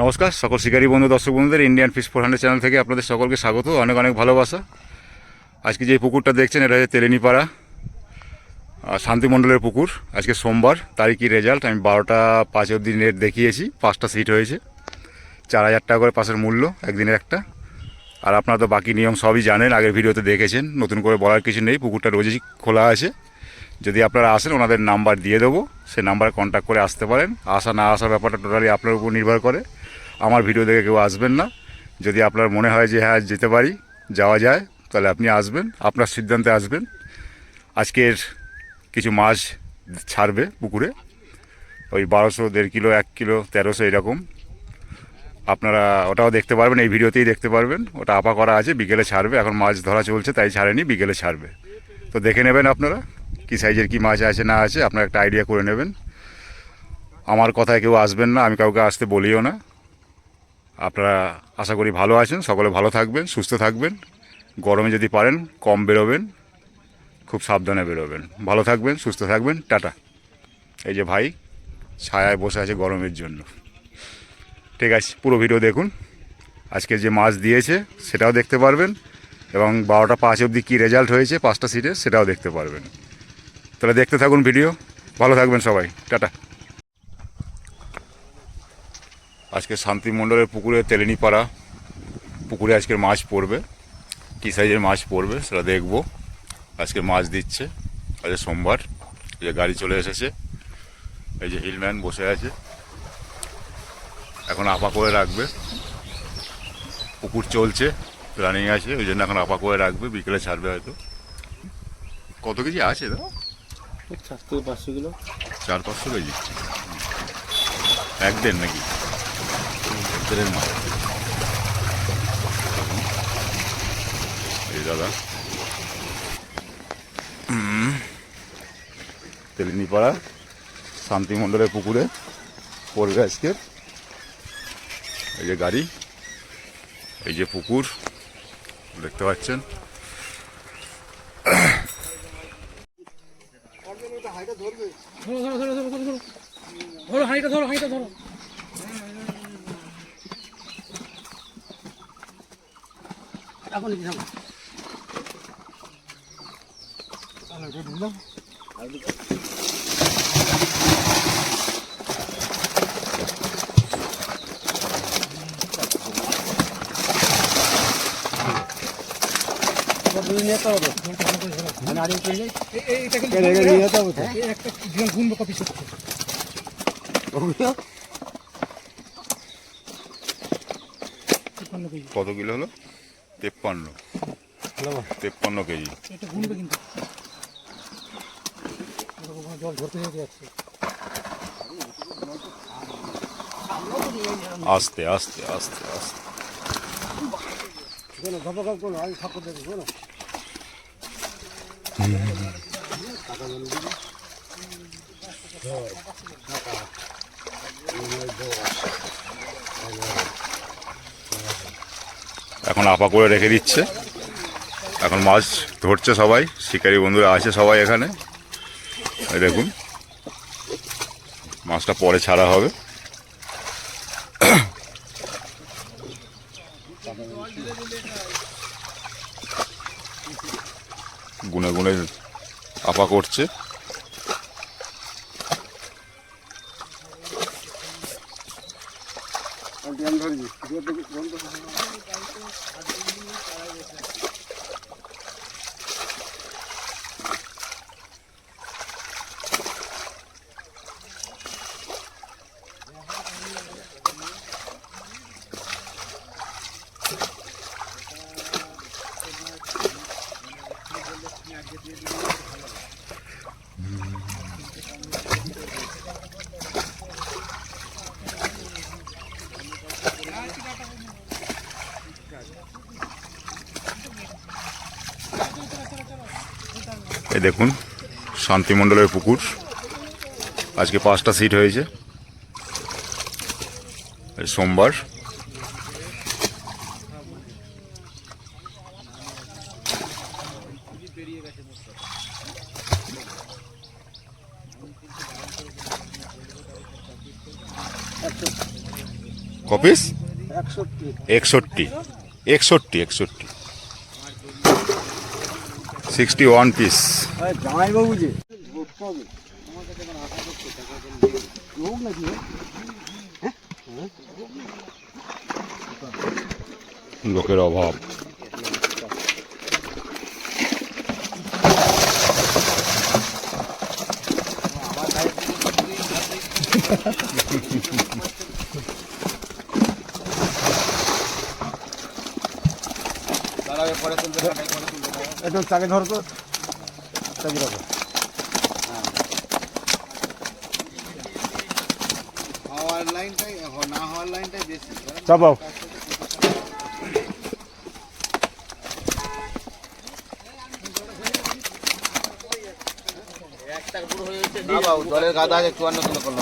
নমস্কার, সকল শিকারী বন্ধু, দর্শক বন্ধুদের Indian fish four hundred channel থেকে আপনাদের সকলকে স্বাগত, অনেক অনেক ভালোবাসা। আজকে যে পুকুরটা দেখছেন, এটা হচ্ছে তেলেনিপাড়া শান্তিমণ্ডলের পুকুর। আজকে সোমবার তারিখই রেজাল্ট আমি বারোটা পাঁচ অব্দি নেট দেখিয়েছি, পাঁচটা সিট হয়েছে। চার হাজার টাকা করে পাশের মূল্য, একদিনের একটা। আর আপনারা তো বাকি নিয়ম সবই জানেন, আগের ভিডিওতে দেখেছেন। নতুন করে বলার কিছু নেই, পুকুরটা রোজই খোলা আছে। যদি আপনারা আসেন, ওনাদের নাম্বার দিয়ে দেবো। সে নাম্বারে কন্ট্যাক্ট করে আসতে পারেন। আসা না আসার ব্যাপারটা টোটালি আপনার উপর নির্ভর করে। আমার ভিডিও দেখে কেউ আসবেন না। যদি আপনার মনে হয় যে হ্যাঁ যেতে পারি, যাওয়া যায়, তাহলে আপনি আসবেন। আপনার সিদ্ধান্তে আসবেন। আজকের কিছু মাছ ছাড়বে পুকুরে। ওই বারোশো, দেড় কিলো, এক কিলো, তেরোশো এরকম। আপনারা ওটাও দেখতে পারবেন, এই ভিডিওতেই দেখতে পারবেন। ওটা আপা করা আছে, বিকেলে ছাড়বে। এখন মাছ ধরা চলছে, তাই ছাড়েনি, বিকেলে ছাড়বে। তো দেখে নেবেন আপনারা কী সাইজের কী মাছ আছে, না আছে, আপনারা একটা আইডিয়া করে নেবেন। আমার কথায় কেউ আসবেন না, আমি কাউকে আসতে বলিও না। আপনারা আশা করি ভালো আছেন, সকলে ভালো থাকবেন, সুস্থ থাকবেন। গরমে যদি পারেন, কম বেরোবেন, খুব সাবধানে বেরোবেন। ভালো থাকবেন, সুস্থ থাকবেন, টাটা। এই যে ভাই, ছায়ায় বসে আছে গরমের জন্য। ঠিক আছে পুরো ভিডিও দেখুন। আজকে যে মাছ দিয়েছে, সেটাও দেখতে পারবেন। এবং বারোটা পাঁচ অবধি কী রেজাল্ট হয়েছে, পাঁচটা সিটে সেটাও দেখতে পারবেন। তাহলে দেখতে থাকুন ভিডিও ভালো থাকবেন সবাই। টাটা। আজকে শান্তিমণ্ডলের পুকুরে তেলেনিপাড়া। পুকুরে আজকের মাছ পড়বে। কী সাইজের মাছ পড়বে, সেটা দেখব। আজকে মাছ দিচ্ছে। আজকে সোমবার। এই যে গাড়ি চলে এসেছে। এই যে হিলম্যান বসে আছে। এখন আপা করে রাখবে। পুকুর চলছে রানিং আছে ওই জন্য এখন আপা করে রাখবে বিকেলে ছাড়বে হয়তো। কত কেজি আছে দাও চার থেকে পাঁচশো কিলো। চার পাঁচশো কেজি? এক দেড় নাকি? এক দেড়ের মাছ এই দাদা। তেলিনিপাড়া শান্তিমণ্ডলের পুকুরে পড়বে আজকে। এই যে গাড়ি এই যে পুকুর দেখতে পাচ্ছেন? ধরো ধরো ধরো এখন থাকো নিতে হবে মানে আরে করলে নিয়ে যেতে হবে একটা গুনবো কপি সত্যি কত কিলো হলো? তেপ্পান্ন। তেপ্পান্ন কেজি। জল ধরতে যাচ্ছে। আস্তে আস্তে আস্তে আস্তে। গপ গপ করো আমি ঠাকুর দেখো শোনো এখন আপা করে রেখে দিচ্ছে। এখন মাছ ধরছে সবাই, শিকারি বন্ধুরা আছে সবাই এখানে। দেখুন, মাছটা পরে ছাড়া হবে। গুনে গুনে আপা করছে। এই দেখুন শান্তিমণ্ডলের পুকুর। আজকে পাঁচটা সিট হয়েছে। সোমবার। কপিস একষট্টি। একষট্টি একষট্টি। Sixty one piece. জামাইবাবু যে। লোকের অভাব। একদম চাকে ধরো তো। চাকি রাখো হওয়ার লাইনটাই না হওয়ার লাইনটাই বেশি। চাপাও।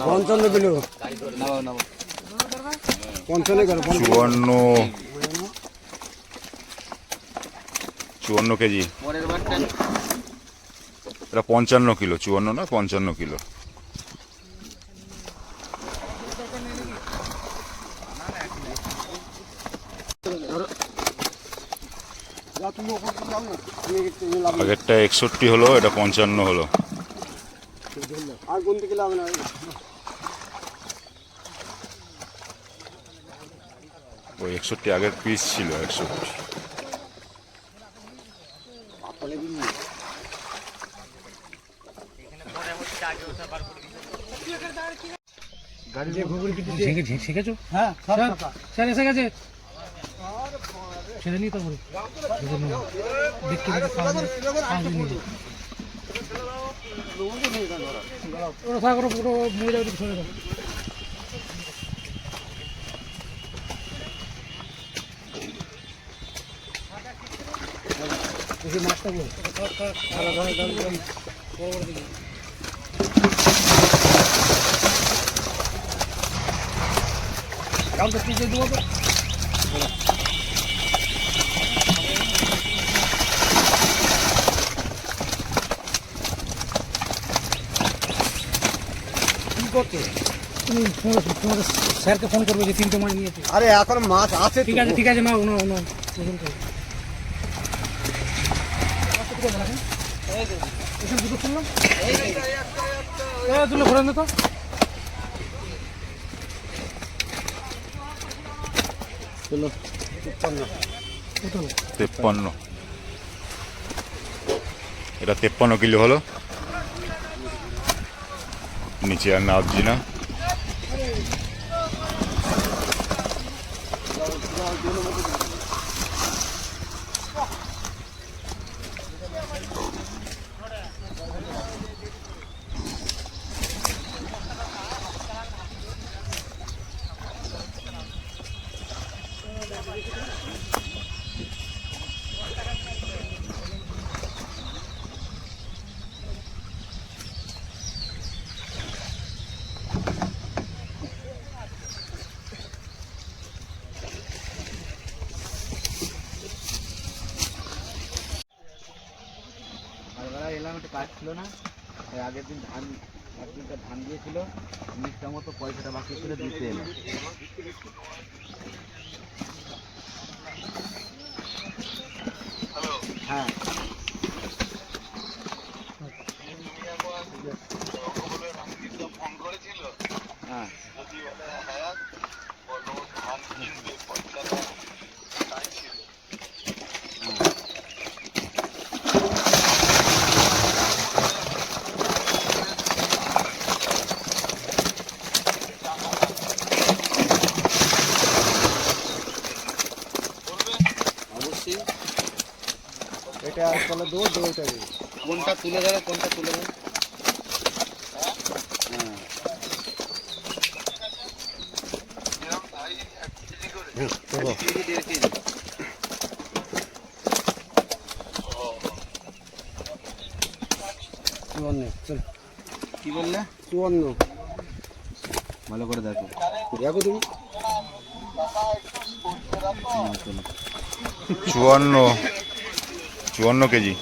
পঞ্চান্ন কিলো না বাবু না পঞ্চান্ন করো পঞ্চান্ন চুয়ান্ন কেজি। এটা পঞ্চান্ন কিলো চুয়ান্ন না পঞ্চান্ন কিলো। আগেরটা একষট্টি হলো এটা পঞ্চান্ন হলো। আর না ওই একষট্টি আগের পিস ছিল একষট্টি। শিখেছো হ্যাঁ। স্যার এসে গেছে সেটা নিয়ে তো বলি দেখতে ওরা থাক ওরা পুরো মহিলা সরে দাও মাছটা বল কাউকে পিছিয়ে দেবো তো তুমি তোমাদের স্যারকে ফোন করবে যে তিনটে মাছ নিয়েছে আরে এখন মাছ আছে ঠিক আছে ঠিক আছে ওজন করো। এখানে দুটো শুনলাম দুটো ঘোরান তো তেপ্পান্ন। এটা তেপ্পান্ন কিলো হলো। নিচে আর নাবছি না। এলাম, একটু কাজ ছিল না? তাই আগের দিন ধান, একদিনটা ধান দিয়েছিল মিষ্টার মতো পয়সাটা বাকি ছিল, দিতে এলাম। হ্যাঁ কোনটা তুলে দেবে কোনটা তুলে হ্যাঁ চুয়ান্ন চল। কি বললে? চুয়ান্ন ভালো করে দেখো। দেখো তুমি। চুয়ান্ন চুয়ান্ন কেজি।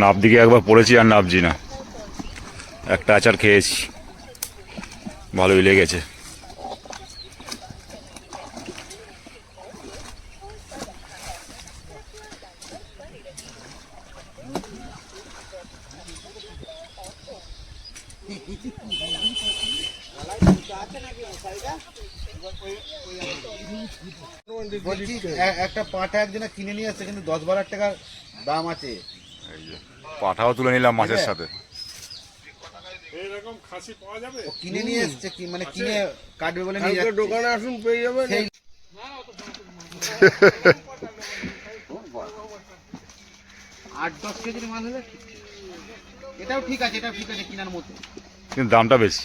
নাব দিকে একবার পড়েছি আর নাপজি না। একটা আচার খেয়েছি। ভালোই লেগেছে। বলছি একটা পাঁঠা একজনে কিনে নিয়ে আসছে কিন্তু দশ বারো টাকার দাম আছে। এই পাঠাও তুলে নিলাম মাছের সাথে। কিনে নিয়ে এসছে কি মানে কিনে কাটবে বলে নিয়ে যাচ্ছে। দোকানে আসুন পেয়ে যাবেন। সেই আট দশ কেজির মাল হলে? এটাও ঠিক আছে এটাও ঠিক আছে কেনার মতো। কিন্তু দামটা বেশি।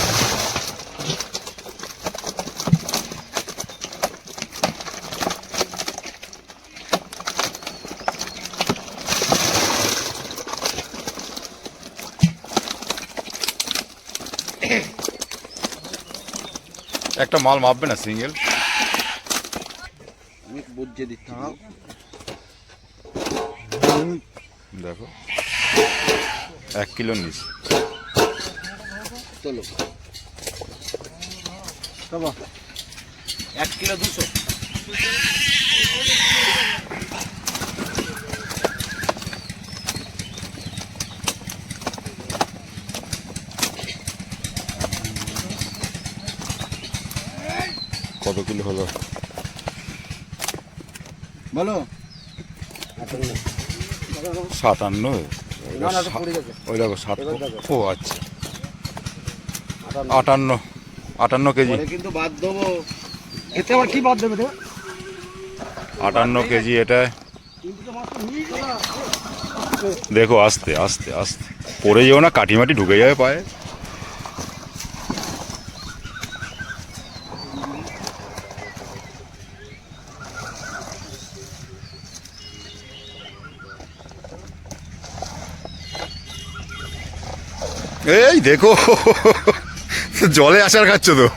একটা মাল মাপবে না সিঙ্গেল। আমি বুঝিয়ে দিচ্ছি। দেখো। এক কিলো নিস চলো। এক কিলো দুশো। কত কিলো হলো? বলো। সাতান্ন। ওই দেখো সাত ও আচ্ছা। আটান্ন। আটান্ন কেজি। কিন্তু বাদ দেবো। এতে আবার কি বাদ দেবে আটান্ন কেজি এটা। দেখো আস্তে আস্তে আস্তে। পড়ে যেও না কাঠি মাটি ঢুকে যাবে পায়ে এই দেখো। জলে আসার খাচ্ছ তো।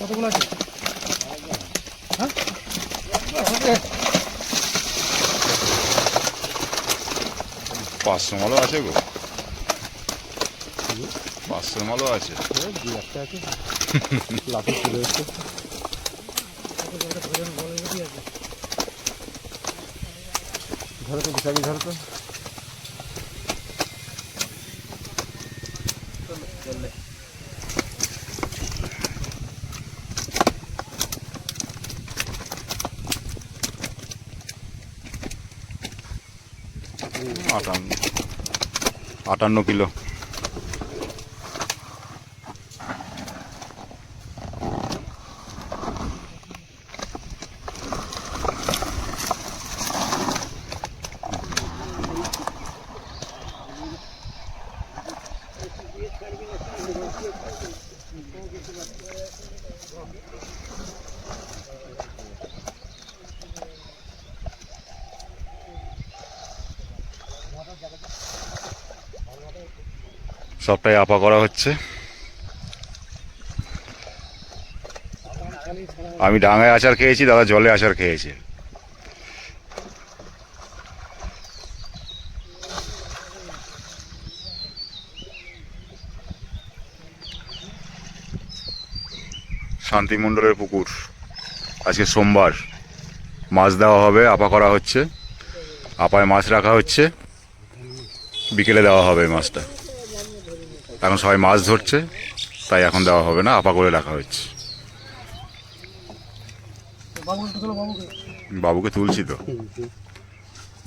কতগুলো আছে হ্যাঁ পাঁচশো মালও আছে গো পাঁচশো মালও আছে ধরো তো বিশাখী ধরো তো আটান্ন কিলো। সবটাই আপা করা হচ্ছে। আমি ডাঙায় আচার খেয়েছি, দাদা জলে আচার খেয়েছে। শান্তিমণ্ডলের পুকুর। আজকে সোমবার। মাছ দেওয়া হবে, আপা করা হচ্ছে। আপায় মাছ রাখা হচ্ছে। বিকেলে দেওয়া হবে মাছটা। এখন সবাই মাছ ধরছে তাই এখন দেওয়া হবে না আপা করে রাখা হচ্ছে বাবুকে তুলছি তো।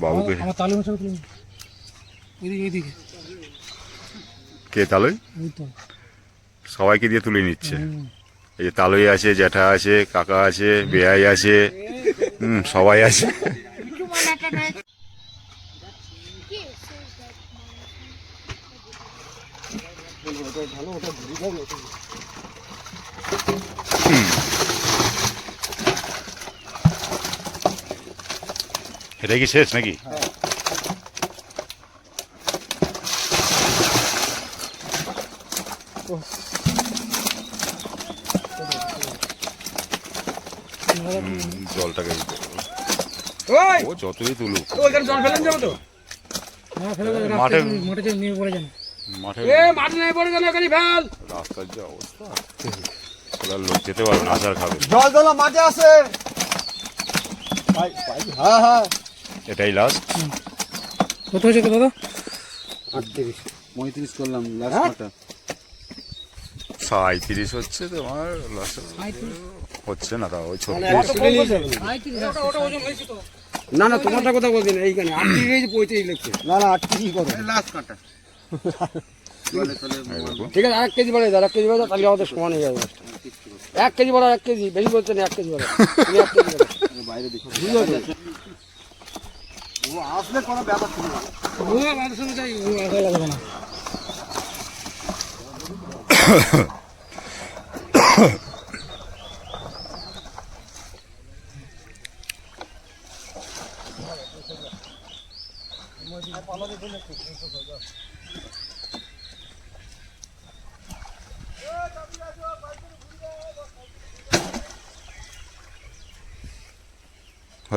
বাবুকে কে তালই সবাইকে দিয়ে তুলে নিচ্ছে। এই যে তালই আছে জ্যাঠা আছে কাকা আছে বেয়াই আছে হুম সবাই আছে। এটা কি শেষ নাকি? জলটাকে ও যতই তুলুক। ওইখানে জল ফেলেন যাব তো? ফেলে দেবে, মাঠে- মাঠে নিয়ে পড়ে যান। মাঠে এ নেই পড়ে গেল ফেল। রাস্তার যে অবস্থা। ওরা লোক যেতে পারবে না আচার খাবে। জল জল মাঠে আছে। হ্যাঁ হ্যাঁ। এটাই লাস্ট কত হয়েছে তো দাদা? আটত্রিশ। পঁয়ত্রিশ করলাম লাস্ট সাঁত্রিশ হচ্ছে তোমার হচ্ছে না তাও না। না তোমারটা কথা বলছেন এইখানে। আটত্রিশ পঁয়ত্রিশ লাগছে না না আটত্রিশ করো লাস্ট কাটা ঠিক আছে এক কেজি বাড়ে দাও এক কেজি বাড়ে দাও, তাহলে আমাদের সমান হয়ে যাবে। এক কেজি বাড়া এক কেজি বেশি বলছেন এক কেজি বাড়া এক কেজি বাড়াও। বাইরে দেখো। আসলে কোনো ব্যাপার ছিল না ও আমাদের সঙ্গে যাই ও আসা লাগবে না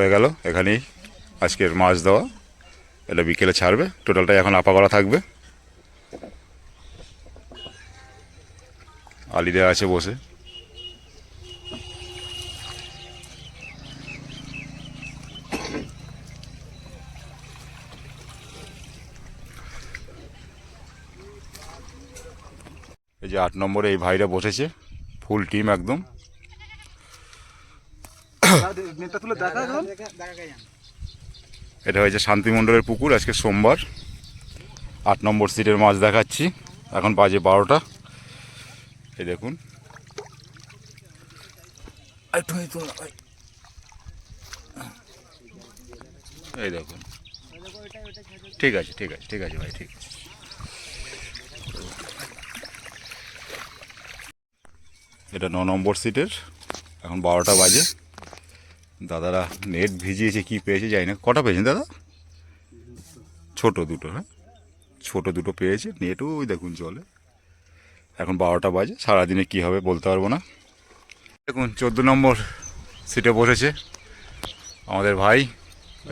হয়ে গেল, এখানেই আজকের মাছ দেওয়া। এটা বিকেলে ছাড়বে, টোটালটাই এখন আপা করা থাকবে। আলিদা আছে বসে। এই যে আট নম্বরে এই ভাইরা বসেছে, ফুল টিম একদম। এটা হয়েছে শান্তিমণ্ডলের পুকুর আজকে সোমবার। আট নম্বর সিটের মাছ দেখাচ্ছি। এখন বাজে বারোটা। এই দেখুন। এই দেখুন। ঠিক আছে ঠিক আছে ঠিক আছে ভাই ঠিক আছে। এটা ন নম্বর সিটের। এখন বারোটা বাজে। দাদারা নেট ভিজিয়েছে কি পেয়েছে জানি না। কটা পেয়েছেন দাদা? ছোট দুটো হ্যাঁ? ছোট দুটো পেয়েছে নেটও ওই দেখুন চলে এখন বারোটা বাজে সারাদিনে কি হবে বলতে পারব না। দেখুন চোদ্দ নম্বর সিটে বসেছে আমাদের ভাই।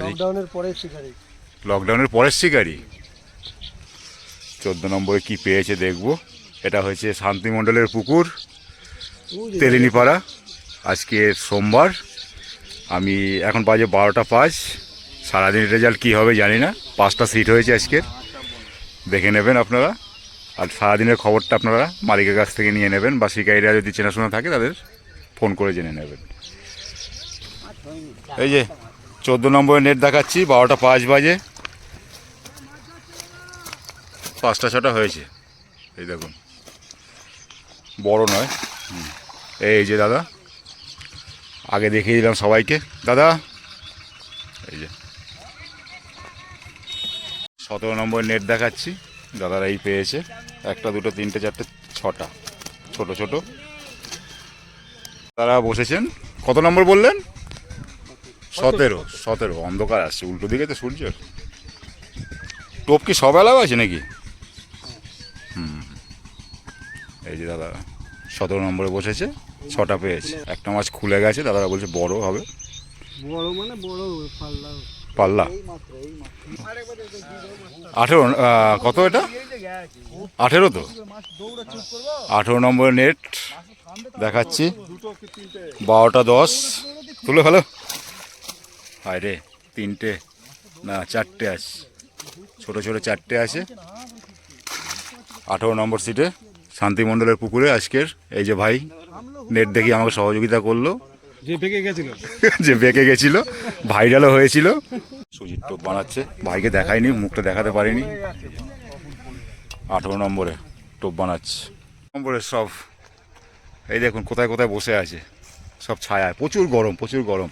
লকডাউনের পরে শিকারি। লকডাউনের পরের শিকারি। চোদ্দ নম্বরে কি পেয়েছে দেখব। এটা হয়েছে শান্তিমণ্ডলের পুকুর তেলিনিপাড়া। আজকে সোমবার। আমি এখন বাজে বারোটা পাঁচ। সারাদিন রেজাল্ট কী হবে জানি না। পাঁচটা সিট হয়েছে আজকের। দেখে নেবেন আপনারা। আর সারাদিনের খবরটা আপনারা মালিকের কাছ থেকে নিয়ে নেবেন বা শিকারীরা যদি চেনাশোনা থাকে তাদের ফোন করে জেনে নেবেন। এই যে চোদ্দ নম্বরে নেট দেখাচ্ছি, বারোটা পাঁচ বাজে। পাঁচটা ছটা হয়েছে। এই দেখুন। বড় নয়। এই যে দাদা। আগে দেখিয়ে দিলাম সবাইকে। দাদা? এই যে। সতেরো নম্বর নেট দেখাচ্ছি। দাদারা এই পেয়েছে। একটা, দুটো, তিনটে, চারটে, ছটা। ছোট ছোট। তারা বসেছেন। কত নম্বর বললেন? সতেরো সতেরো। অন্ধকার আসছে। উল্টো দিকে তো সূর্য। টোপ কি সব এলাও আছে নাকি? হুম। এই যে দাদা। সতেরো নম্বরে বসেছে ছটা পেয়েছে। একটা মাছ খুলে গেছে দাদারা বলছে বড় হবে। বড় মানে বড় পাল্লা পাল্লা। আঠেরো কত এটা? আঠেরো তো? আঠেরো নম্বর নেট দেখাচ্ছি। বারোটা দশ। তুলে ভালো হায় রে তিনটে। না চারটে আছে। ছোট ছোট চারটে আছে। আঠেরো নম্বর সিটে শান্তিমণ্ডলের পুকুরে আজকের এই যে ভাই নেট দেখি আমাকে সহযোগিতা করল। যে বেঁকে গেছিল। যে বেঁকে গেছিল ভাইরালও হয়েছিল। সুজির টোপ বানাচ্ছে। ভাইকে দেখায়নি মুখটা দেখাতে পারিনি। আঠেরো নম্বরে টোপ বানাচ্ছে। নম্বরে সব এই দেখুন কোথায় কোথায় বসে আছে। সব ছায়ায় প্রচুর গরম প্রচুর গরম।